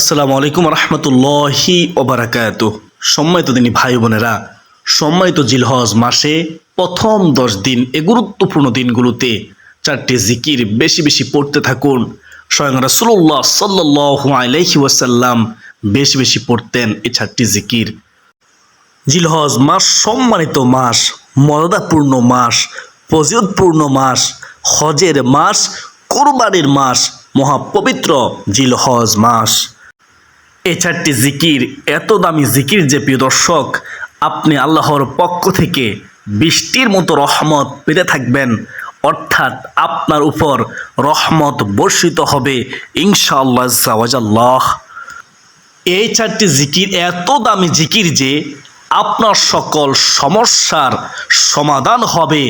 আসসালামু আলাইকুম রহমতুল্লাহি ওবরাকাত সম্মানিত দিনী ভাই বোনেরা, সম্মানিত জিলহজ মাসে প্রথম দশ দিন এ গুরুত্বপূর্ণ দিনগুলোতে চারটি জিকির বেশি বেশি পড়তে থাকুন। স্বয়ং রাসুল্লাহ সাল্লাহ আলাইহি ওয়াসাল্লাম বেশি বেশি পড়তেন এই চারটি জিকির। জিলহজ মাস, সম্মানিত মাস, মর্যাদাপূর্ণ মাস ফজিয়তপূর্ণ মাস, হজের মাস, কোরবানির মাস, মহাপবিত্র জিলহজ মাস। এই চারটি জিকির, এত দামি জিকির যে প্রিয় দর্শক, আপনি আল্লাহর পক্ষ থেকে বৃষ্টির মতো রহমত পেতে থাকবেন। অর্থাৎ আপনার উপর রহমত বর্ষিত হবে, ইনশাআল্লাহ জাওয়াজাল্লাহ এই চারটি জিকির, এত দামি জিকির যে আপনার সকল সমস্যার সমাধান হবে,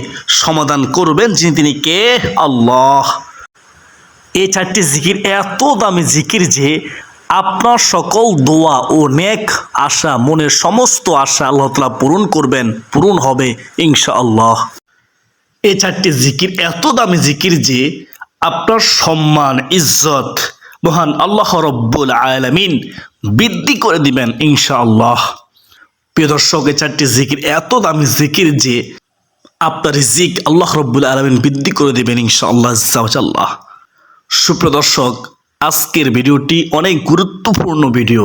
সমাধান করবেন যিনি, তিনি কে? আল্লাহ। এই চারটি জিকির, এত দামি জিকির যে আপনার সকল দোয়া ও নেক আশা, মনের সমস্ত আশা আল্লাহ তালা পূরণ করবেন, পূরণ হবে ইনশাআল্লাহ। এই চারটি জিকির, এত দামি জিকির যে আপনার সম্মান, ইজ্জত মহান আল্লাহ রব্বুল আলামিন বৃদ্ধি করে দিবেন ইনশাআল্লাহ। প্রিয় দর্শক এই চারটি জিকির, এত দামি জিকির যে আপনার জিক আল্লাহ রব্বুল আলমিন বৃদ্ধি করে দেবেন ইনশাআল্লাহ আল্লাহ সুপ্রদর্শক আজকের ভিডিওটি অনেক গুরুত্বপূর্ণ ভিডিও।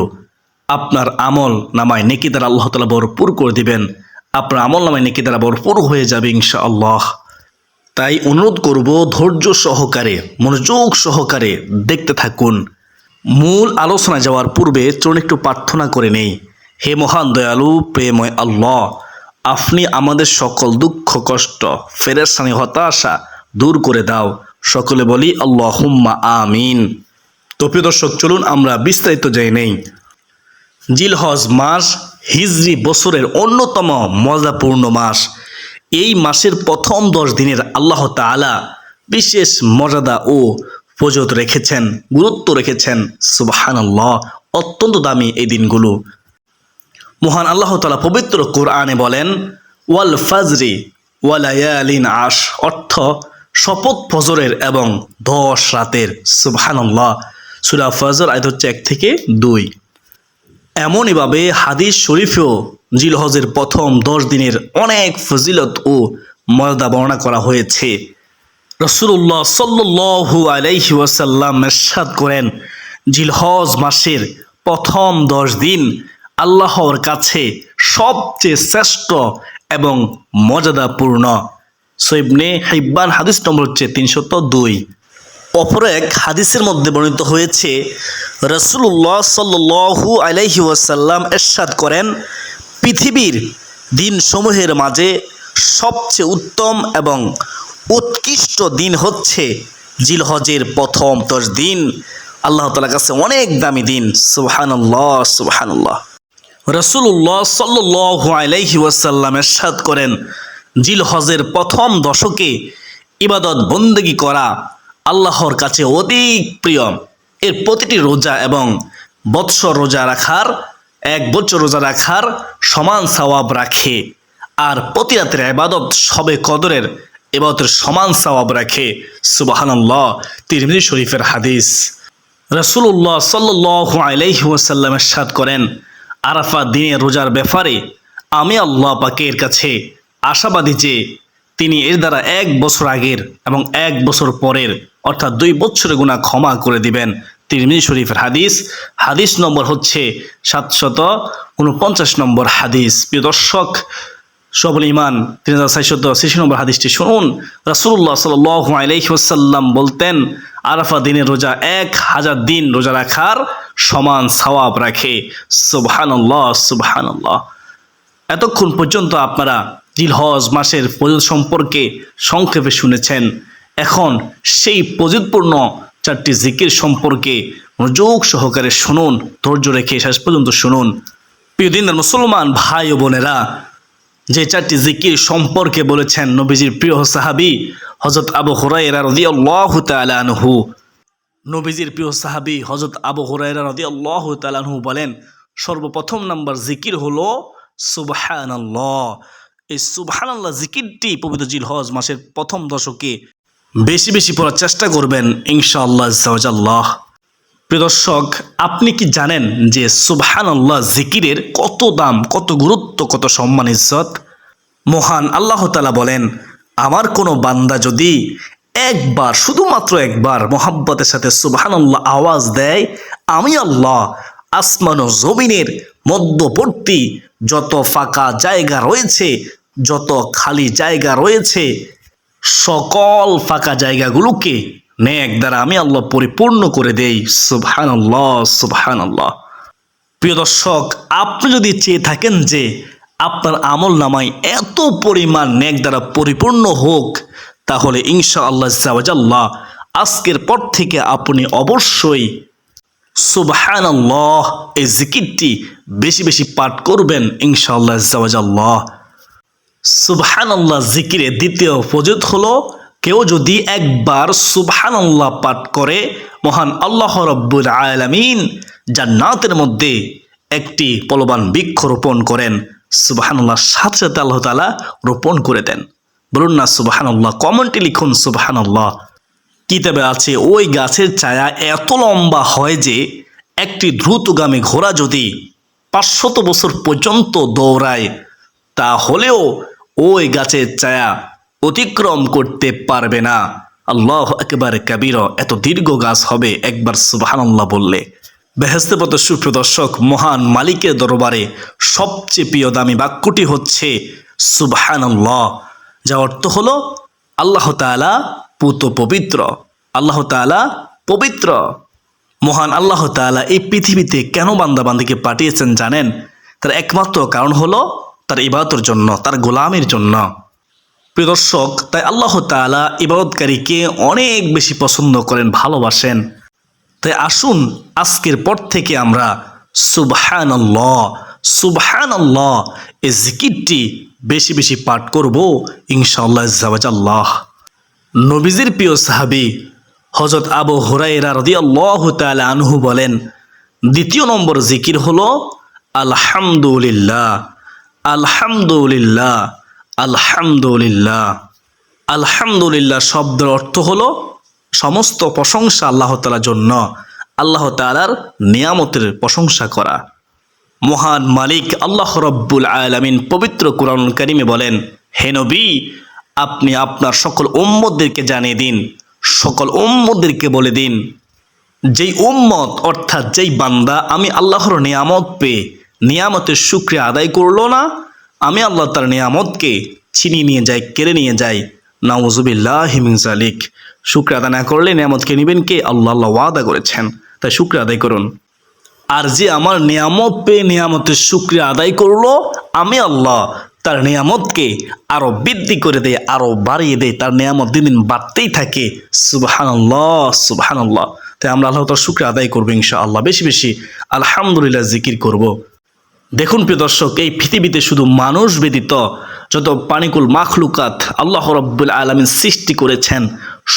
আপনার আমল নামায় নেকি দ্বারা আল্লাহ তালা ভরপুর করে দিবেন। আপনার আমল নামায় নেকি দ্বারা ভরপুর হয়ে যাবে ইনশাআল্লাহ। তাই অনুরোধ করব ধৈর্য সহকারে, মনোযোগ সহকারে দেখতে থাকুন। মূল আলোচনা যাওয়ার পূর্বে চরণ একটু প্রার্থনা করে নেই। হে মহান দয়ালু, প্রেময় আল্লাহ, আপনি আমাদের সকল দুঃখ, কষ্ট ফেরেসানি হতাশা দূর করে দাও। সকলে বলি আল্লাহ হুম্মা আমিন। তো প্রিয় দর্শক, চলুন আমরা বিস্তারিত যাই নেই। জিলহজ মাস হিজরি বছরের অন্যতম মজাপূর্ণ মাস। এই মাসের প্রথম দশ দিনের আল্লাহ তাআলা বিশেষ মর্যাদা ও ফজত রেখেছেন, গুরুত্ব রেখেছেন। সুবাহান অত্যন্ত দামি এই দিনগুলো। মহান আল্লাহ তালা পবিত্র কোরআনে বলেন, ওয়াল ফাজরি ওয়ালায়ালিন আশ অর্থ শপথ ফজরের এবং দশ রাতের। সুবহানাল্লাহ সুরা ফজর, আয়ত হচ্ছে এক থেকে দুই। এমনইভাবে হাদিস শরীফেও জিলহজের প্রথম দশ দিনের অনেক ফজিলত ও মর্যাদা বর্ণনা করা হয়েছে। রসুল্লাহ সাল্লু আলাইহি ওয়াসাল্লাম এরশাদ করেন, জিলহজ মাসের প্রথম দশ দিন আল্লাহর কাছে সবচেয়ে শ্রেষ্ঠ এবং মর্যাদাপূর্ণ। সৈবনে হাইব্বান হাদিস নম্বর হচ্ছে তিনশত দুই। অপর এক হাদিসের মধ্যে বর্ণিত হয়েছে রসুল্লাহ সাল্লু আলাইহি ওয়াসাল্লাম এরশাদ করেন, পৃথিবীর দিনসমূহের মাঝে সবচেয়ে উত্তম এবং উৎকৃষ্ট দিন হচ্ছে জিলহজের প্রথম দশ দিন। আল্লাহ তালার কাছে অনেক দামি দিন, সুবহানাল্লাহ সুবহানাল্লাহ। রসুল্লাহ সাল্লু আলাইহি ওয়াসাল্লাম এরশাদ করেন জিল হজের প্রথম দশকে ইবাদত বন্দেগি করা আল্লাহর কাছে অধিক প্রিয়। এর প্রতিটি রোজা এবং বৎসর রোজা রাখার, এক বছর রোজা রাখার সমান সওয়াব রাখে। আর প্রতি রাতের সবে কদরের এবাদতের সমান সওয়াব রাখে। সুবাহান্লাহ তিরমিজি শরীফের হাদিস। রসুল্লাহ সাল্লাহ আলাইহি ওয়াসাল্লামের সাদ করেন, আরাফা দিনের রোজার ব্যাপারে আমি আল্লাহ পাকের কাছে আশাবাদী যে তিনি এর দ্বারা এক বছর আগের এবং এক বছর পরের অর্থাৎ দুই বছরের গুণা ক্ষমা করে দিবেন। তিরমিজি শরীফের হাদিস হাদিস নম্বর হচ্ছে সাতশত উনপঞ্চাশ নম্বর হাদিস। প্রিয় দর্শক সবল ইমান তিন হাজার চারশত ছিয়াশি নম্বর হাদিসটি শুনুন। রাসুল্লাহ সাল আলাইসাল্লাম বলতেন আরাফা দিনের রোজা এক হাজার দিন রোজা রাখার সমান সওয়াব রাখে। সুবহানাল্লাহ সুবহানাল্লাহ। এতক্ষণ পর্যন্ত আপনারা জিলহজ মাসের পজিত সম্পর্কে সংক্ষেপে শুনেছেন। এখন সেই পজিতপূর্ণ চারটি জিকির সম্পর্কে মনোযোগ সহকারে শুনুন, ধৈর্য রেখে শেষ পর্যন্ত শুনুন। প্রিয় দিনের মুসলমান ভাই ও বোনেরা, যে চারটি জিকির সম্পর্কে বলেছেন নবীজির প্রিয় সাহাবি হজরত আবু হুরাইরা রাদিয়াল্লাহু তাআলা আনহু। নবীজির প্রিয় সাহাবি হজরত আবু হুরাইরা রাদিয়াল্লাহু তাআলা আনহু বলেন, সর্বপ্রথম নাম্বার জিকির হলো সুবহানাল্লাহ। এই সুবহানাল্লাহ জিকিরটি পবিত্র জিল হজ মাসের প্রথম দশকে বেশি বেশি পড়ার চেষ্টা করবেন, ইনশাআল্লাহ জাওয়াজাল্লাহ প্রিয় দর্শক, আপনি কি জানেন যে সুবহান আল্লাহ জিকিরের কত দাম, কত গুরুত্ব, কত সম্মান, ইজ্জত? মহান আল্লাহ তালা বলেন, আমার কোনো বান্দা যদি একবার, শুধুমাত্র একবার মোহাব্বতের সাথে সুবহান আল্লাহ আওয়াজ দেয়, আমি আল্লাহ আসমান ও জমিনের মধ্যবর্তী যত ফাঁকা জায়গা রয়েছে, যত খালি জায়গা রয়েছে সকল ফাঁকা জায়গাগুলোকে নেক দ্বারা আমি আল্লাহ পরিপূর্ণ করে দেই। সুবহান আল্লাহ সুবহান আল্লাহ প্রিয় দর্শক, আপনি যদি চেয়ে থাকেন যে আপনার আমল নামায় এত পরিমাণ নেক দ্বারা পরিপূর্ণ হোক, তাহলে ইনশা আল্লাহ জাওয়াজাল্লাহ আজকের পর থেকে আপনি অবশ্যই সুবহান আল্লাহ এই জিকিরটি বেশি বেশি পাঠ করবেন ইনশাআল্লাহ জাওয়াজাল্লাহ সুবহানাল্লাহ জিকিরে দ্বিতীয় ফজত হলো, কেউ যদি একবার সুবহানাল্লাহ পাঠ করে, মহান আল্লাহ রব্বুল আলামিন জান্নাতের মধ্যে একটি পলবান বৃক্ষ রোপণ করেন, সুবহানাল্লাহ, সাথে সাথে আল্লাহ তালা রোপণ করে দেন। বলুন না, সুবহানাল্লাহ, কমেন্টে লিখুন, সুবহানাল্লাহ। কিতাবে আছে, ওই গাছের ছায়া এত লম্বা হয় যে, একটি দ্রুতগামী ঘোড়া যদি পাঁচশত বছর পর্যন্ত দৌড়ায়, তাহলেও ওই গাছের ছায়া অতিক্রম করতে পারবে না। আল্লাহ একেবারে কাবির এত দীর্ঘ গাছ হবে, একবার সুবহানাল্লাহ বললে। বেহেস্তে পথ সুপ্রদর্শক, মহান মালিকের দরবারে সবচেয়ে প্রিয় দামি বাক্যটি হচ্ছে সুবহানাল্লাহ যা অর্থ হলো আল্লাহ তাআলা পুত পবিত্র, আল্লাহ তাআলা পবিত্র। মহান আল্লাহ তাআলা এই পৃথিবীতে কেন বান্দাবান্দিকে পাঠিয়েছেন জানেন? তার একমাত্র কারণ হলো তার ইবাদতের জন্য, তার গোলামের জন্য। প্রিয় দর্শক, তাই আল্লাহ তাআলা ইবাদতকারীকে অনেক বেশি পছন্দ করেন, ভালোবাসেন। তাই আসুন, আজকের পর থেকে আমরা সুবহান আল্লাহ সুবহান আল্লাহ এই জিকিরটি বেশি বেশি পাঠ করব, ইনশাআল্লাহ জাওয়াজাল্লাহ নবীজির প্রিয় সাহাবি হজরত আবু হুরাইরা রাদিয়াল্লাহু তাআলা আনহু বলেন, দ্বিতীয় নম্বর জিকির হলো, আলহামদুলিল্লাহ। আলহামদুলিল্লাহ আলহামদুলিল্লাহ। আলহামদুলিল্লাহ শব্দের অর্থ হলো সমস্ত প্রশংসা আল্লাহ তালার জন্য, আল্লাহ তালার নিয়ামতের প্রশংসা করা। মহান মালিক আল্লাহ রব্বুল আলামিন পবিত্র কোরআন করিমে বলেন, হে নবী, আপনি আপনার সকল উম্মতদেরকে জানিয়ে দিন, সকল উম্মতদেরকে বলে দিন, যেই উম্মত অর্থাৎ যেই বান্দা আমি আল্লাহর নিয়ামত পেয়ে নিয়ামতের শুক্রিয়া আদায় করল না, আমি আল্লাহ তার নিয়ামতকে ছিনিয়ে নিয়ে যাই, কেড়ে নিয়ে যাই। নাউজুবিল্লাহ হিমিন জালিক শুক্রিয়া আদায় না করলে নিয়ামতকে নেবেন কে? আল্লাহ আল্লাহ ওয়াদা করেছেন। তাই শুক্রিয়া আদায় করুন। আর যে আমার নিয়ামত পেয়ে নিয়ামতের শুক্রিয়া আদায় করল, আমি আল্লাহ তার নিয়ামতকে আরও বৃদ্ধি করে দেয় আরও বাড়িয়ে দেয় তার নিয়ামত দিন দিন বাড়তেই থাকে। সুবাহান আল্লাহ সুবাহান আল্লাহ তাই আমরা আল্লাহ তার শুক্রিয়া আদায় করব ইনশা আল্লাহ বেশি বেশি আলহামদুলিল্লাহ জিকির করব। দেখুন প্রিয় দর্শক, এই পৃথিবীতে শুধু মানুষ ব্যতীত যত পানিকুল মাখলুকাত আল্লাহ রব্বুল আলমিন সৃষ্টি করেছেন,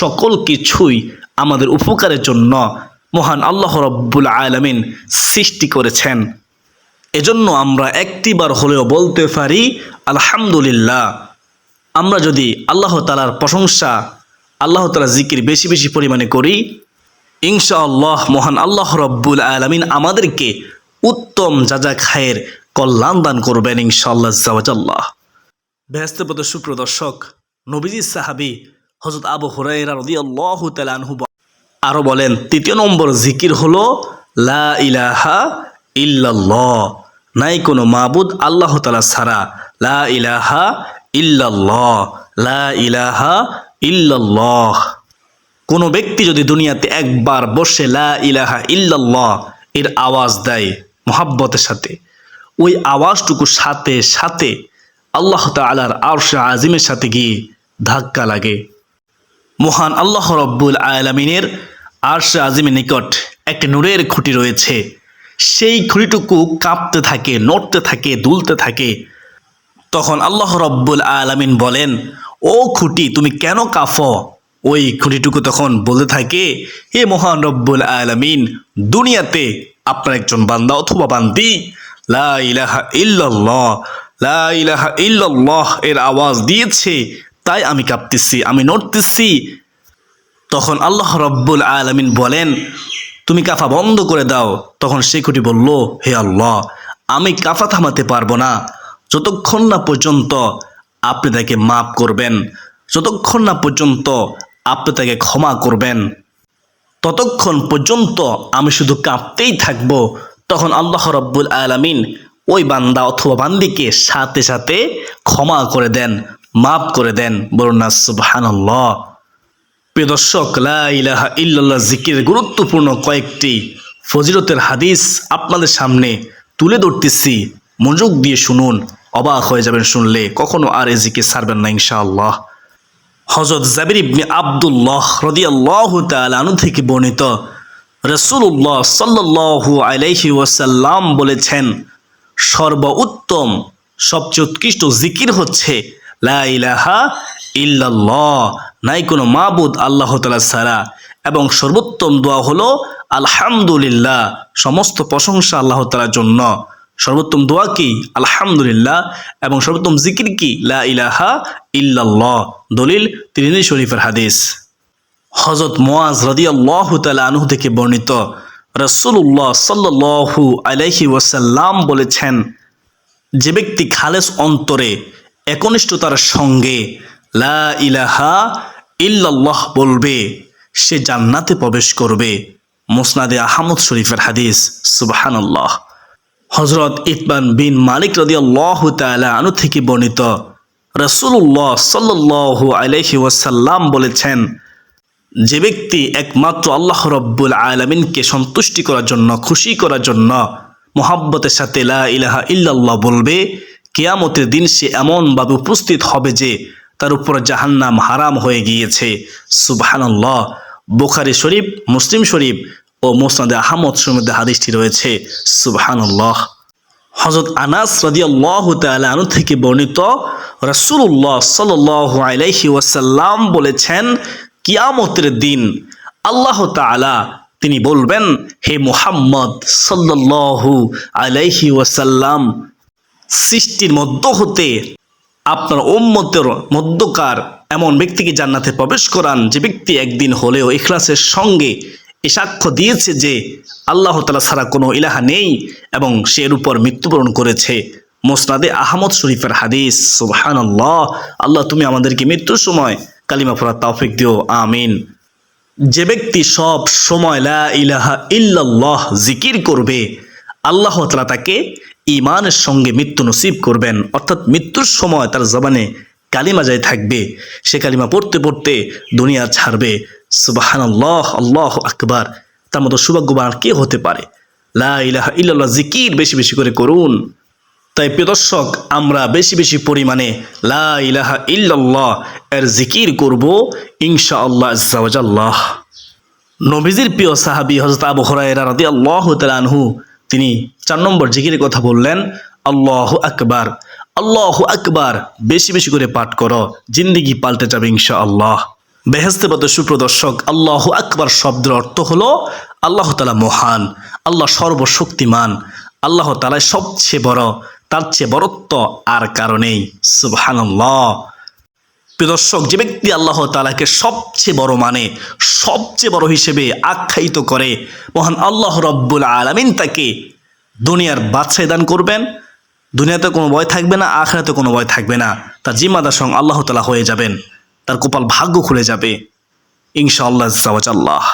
সকল কিছুই আমাদের উপকারের জন্য মহান আল্লাহ রব্বুল আলমিন সৃষ্টি করেছেন। এজন্য আমরা একটিবার হলেও বলতে পারি, আলহামদুলিল্লাহ। আমরা যদি আল্লাহ তালার প্রশংসা, আল্লাহ তালা জিকির বেশি বেশি পরিমাণে করি, ইনশাআল্লাহ মহান আল্লাহ রব্বুল আলমিন আমাদেরকে উত্তম যাজা খায়ের কল্যাণ দান করবেন ইনশাআল্লাহ জাওয়াজাল্লাহ ব্যস্তপদ সুপ্রদর্শক, নবীজি সাহাবি হজরত আবু হুরাইরা আরও বলেন, তৃতীয় নম্বর জিকির হলো, লা ইলাহা ইল্লাল্লাহ। নাই কোনো মাবুদ আল্লাহ তালা ছাড়া, লা ইলাহা ইল্লাল্লাহ, লা ইলাহা ইল্লাল্লাহ। কোনো ব্যক্তি যদি দুনিয়াতে একবার বসে লা ইলাহা ইল্লাল্লাহ, এর আওয়াজ দেয় মোহাব্বতের সাথে। ওই আওয়াজটুকু সাথে সাথে আল্লাহ তালার আরশ আজিমের সাথে গিয়ে ধাক্কা লাগে। মহান আল্লাহ রব্বুল আলমিনের আরশ আজিমের নিকট একটি নূরের খুঁটি রয়েছে। সেই খুঁটিটুকু কাঁপতে থাকে, নড়তে থাকে, দুলতে থাকে। তখন আল্লাহ রব্বুল আলমিন বলেন, ও খুঁটি, তুমি কেন কাফ ওই খুঁটিটুকু তখন বলতে থাকে, হে মহান রব্বুল আলমিন, দুনিয়াতে আপনার একজন বান্দা অথবা বান্দি এর আওয়াজ দিয়েছে, তাই আমি কাঁপতেছি, আমি নড়তেছি। তখন আল্লাহ রব্বুল আলমিন বলেন, তুমি কাফা বন্ধ করে দাও। তখন কুটি বলল, হে আল্লাহ, আমি কাফা থামাতে পারব না। যতক্ষণ না পর্যন্ত আপনি তাকে মাফ করবেন, যতক্ষণ না পর্যন্ত আপনি তাকে ক্ষমা করবেন ততক্ষণ পর্যন্ত আমি শুধু কাঁপতেই থাকব, তখন আল্লাহ রব্বুল আলামিন ওই বান্দা অথবা বান্দিকে সাথে সাথে ক্ষমা করে দেন, মাফ করে দেন, বলুন সুবহানাল্লাহ। প্রিয় দর্শক ইল্লাল্লাহ জিকিরের গুরুত্বপূর্ণ কয়েকটি ফজিরতের হাদিস আপনাদের সামনে তুলে ধরতেছি। মনোযোগ দিয়ে শুনুন, অবাক হয়ে যাবেন শুনলে, কখনো আর এ জিকির ছাড়বেন না, ইনশাআল্লাহ। হজরত জাবির ইবনে আবদুল্লাহ রদিয়াল্লাহু আনহু থেকে বর্ণিত। রসুল্লাহ সাল্লাল্লাহু আলাইহি ওয়াসাল্লাম বলেছেন, সর্বোত্তম, সবচেয়ে উৎকৃষ্ট জিকির হচ্ছে, লা ইলাহা ইল্লাল্লাহ, নাই কোনো মাবুদ আল্লাহ তালা ছাড়া। এবং সর্বোত্তম দোয়া হলো, আলহামদুলিল্লাহ, সমস্ত প্রশংসা আল্লাহ তালার জন্য। সর্বোত্তম দোয়া কি? আলহামদুলিল্লাহ। এবং সর্বোত্তম জিকির কি? লা ইলাহা ইল্লাল্লাহ, দলিল তিরিনি শরীফের হাদিস। হজরত মোয়াজ রদিয়াল্লাহু তাআলা আনহু থেকে বর্ণিত রসুল্লাহ সাল্লাল্লাহু আলাইহি ওয়াসাল্লাম বলেছেন, যে ব্যক্তি খালেস অন্তরে একনিষ্ঠতার সঙ্গে লা ইলাহা ইল্লাল্লাহ বলবে, সে জান্নাতে প্রবেশ করবে। মুসনাদে আহমদ শরীফের হাদিস, সুবহানাল্লাহ। হজরত ইতবান বিন মালিক রদিয়াল্লাহু তাআলা আনু থেকে বর্ণিত রসুল্লাহ সাল্লাল্লাহু আলাইহি ওয়াসাল্লাম বলেছেন, যে ব্যক্তি একমাত্র আল্লাহ রব্বুল আলমিনকে সন্তুষ্টি করার জন্য, খুশি করার জন্য মোহাব্বতের সাথে লা ইলাহা ইল্লাল্লাহ বলবে, কেয়ামতের দিন সে এমনভাবে উপস্থিত হবে যে তার উপর জাহান্নাম হারাম হয়ে গিয়েছে। সুবহানাল্লাহ। বুখারি শরীফ, মুসলিম শরীফ ও মোসনাদে আহমদ সমিদে হাদিসটি রয়েছে। সুবহানাল্লাহ। হজরত আনাস রাদিয়াল্লাহ আনহু থেকে বর্ণিত রাসূলুল্লাহ সাল্লাল্লাহু আলাইহি ওয়াসাল্লাম বলেছেন, কিয়ামতের দিন আল্লাহ তাআলা তিনি বলবেন, হে মুহাম্মদ সাল্লাল্লাহু আলাইহি ওয়াসাল্লাম, সৃষ্টির মধ্য হতে আপনার উম্মতের মধ্যকার এমন ব্যক্তিকে জান্নাতে প্রবেশ করান যে ব্যক্তি একদিন হলেও ইখলাসের সঙ্গে এ সাক্ষ্য দিয়েছে যে আল্লাহ তালা ছাড়া কোনো ইলাহা নেই এবং সে এর উপর মৃত্যুবরণ করেছে। মোসনাদে আহমদ শরীফের হাদিস সুবহান আল্লাহ আল্লাহ তুমি আমাদেরকে মৃত্যুর সময় কালিমা পড়ার তাওফিক দিও, আমিন। যে ব্যক্তি সব সময় লা ইলাহা ইল্লাল্লাহ জিকির করবে, আল্লাহ তালা তাকে ইমানের সঙ্গে মৃত্যু নসিব করবেন। অর্থাৎ মৃত্যুর সময় তার জবানে কালিমা যায় থাকবে। সে কালিমা পড়তে পড়তে দুনিয়া ছাড়বে। সুবাহান আল্লাহ আল্লাহ আকবার। তার মতো সৌভাগ্যবান আর কে হতে পারে? লা ইল্লাল্লাহ, জিকির বেশি বেশি করে করুন। তাই প্রিয় দর্শক, আমরা বেশি বেশি পরিমাণে লা ইলাহা এর জিকির করব ইনশা আল্লাহ আজ্লাহ নবীজির প্রিয় সাহাবি হজরত আবু হরাইরা রাদি আল্লাহ তিনি চার নম্বর জিকিরের কথা বললেন, আল্লাহ আকবার আল্লাহ আকবার। বেশি বেশি করে পাঠ করো, জিন্দিগি পাল্টে যাবে ইনশা আল্লাহ বেহেস্তেবত সুপ্রদর্শক আল্লাহ আকবার শব্দের অর্থ হলো আল্লাহ তালা মহান, আল্লাহ সর্বশক্তিমান, আল্লাহ তালায় সবচেয়ে বড়, তার চেয়ে বড়ত্ব আর কারণেই সুবহানাল্লাহ। প্রিয় দর্শক, যে ব্যক্তি আল্লাহ তালাকে সবচেয়ে বড় মানে সবচেয়ে বড় হিসেবে আখ্যায়িত করে, মহান আল্লাহ রব্বুল আলমিন তাকে দুনিয়ার বাদশাহ দান করবেন। দুনিয়াতে কোনো ভয় থাকবে না আখড়াতে কোনো ভয় থাকবে না। তার জিম্মাদার সঙ্গে আল্লাহ তালা হয়ে যাবেন। তার কপাল ভাগ্য খুলে যাবে। ইনশাআল্লাহ আল্লাহ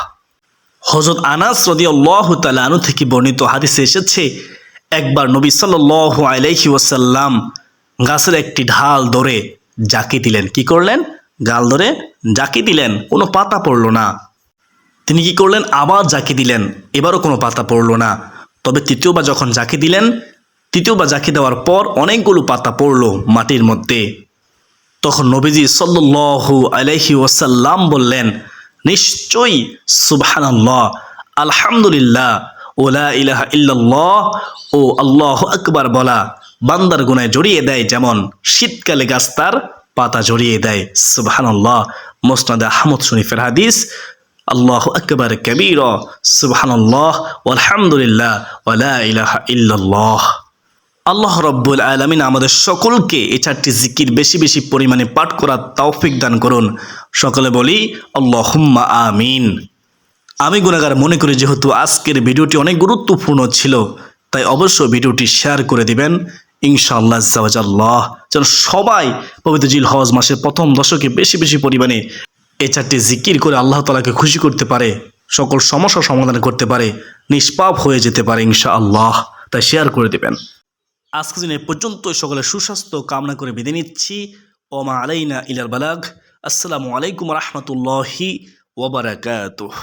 হজরত আনাস রদি আল্লাহ তালু থেকে বর্ণিত হাদিসে এসেছে, একবার নবী সাল্লাহ আলাইহি ওয়াসাল্লাম গাছের একটি ঢাল ধরে জাকি দিলেন। কি করলেন? গাল ধরে জাকি দিলেন। কোনো পাতা পড়ল না। তিনি কি করলেন? আবার জাকি দিলেন। এবারও কোনো পাতা পড়ল না। তবে তৃতীয়বার যখন জাকি দিলেন, তৃতীয়বার জাকি দেওয়ার পর অনেকগুলো পাতা পড়ল মাটির মধ্যে। তখন নবীজি সাল্লু আলাইহি ওয়াসাল্লাম বললেন, নিশ্চয়ই, সুবহানাল্লাহ, আলহামদুলিল্লাহ ওলা ইলাহা ইল্লাল্লাহ, ও আল্লাহ আকবার বলা, বান্দার গুনায় জড়িয়ে দেয় যেমন শীতকালে গাছ তার পাতা জড়িয়ে দেয়। সুবহানাল্লাহ, মোসনাদ আহমদ শরীফের হাদিস, আল্লাহ আকবার কবির, সুবহানাল্লাহ আলহামদুলিল্লাহ ওলা ইলাহা ইল্লাল্লাহ। আল্লাহ রব্বুল আলমিন আমাদের সকলকে এই চারটি জিকির বেশি বেশি পরিমাণে পাঠ করার তৌফিক দান করুন। সকলে বলি, আল্লাহুম্মা আমিন। আমি গুণাগার মনে করি, যেহেতু আজকের ভিডিওটি অনেক গুরুত্বপূর্ণ ছিল, তাই অবশ্যই ভিডিওটি শেয়ার করে দিবেন। ইনশাআল্লাহ জাওয়াজাল্লাহ যেন সবাই পবিত্র জিল হজ মাসের প্রথম দশকে বেশি বেশি পরিমাণে এই চারটি জিকির করে আল্লাহ তালাকে খুশি করতে পারে, সকল সমস্যা সমাধান করতে পারে, নিষ্পাপ হয়ে যেতে পারে ইনশাআল্লাহ। তাই শেয়ার করে দেবেন। আজকে দিন পর্যন্ত সকলে সুস্বাস্থ্য কামনা করে বিদে নিচ্ছি। ওমা আলাইনা ইলার বালাগ। আসসালামু আলাইকুম রহমতুল্লাহি ওবরাকাতুহ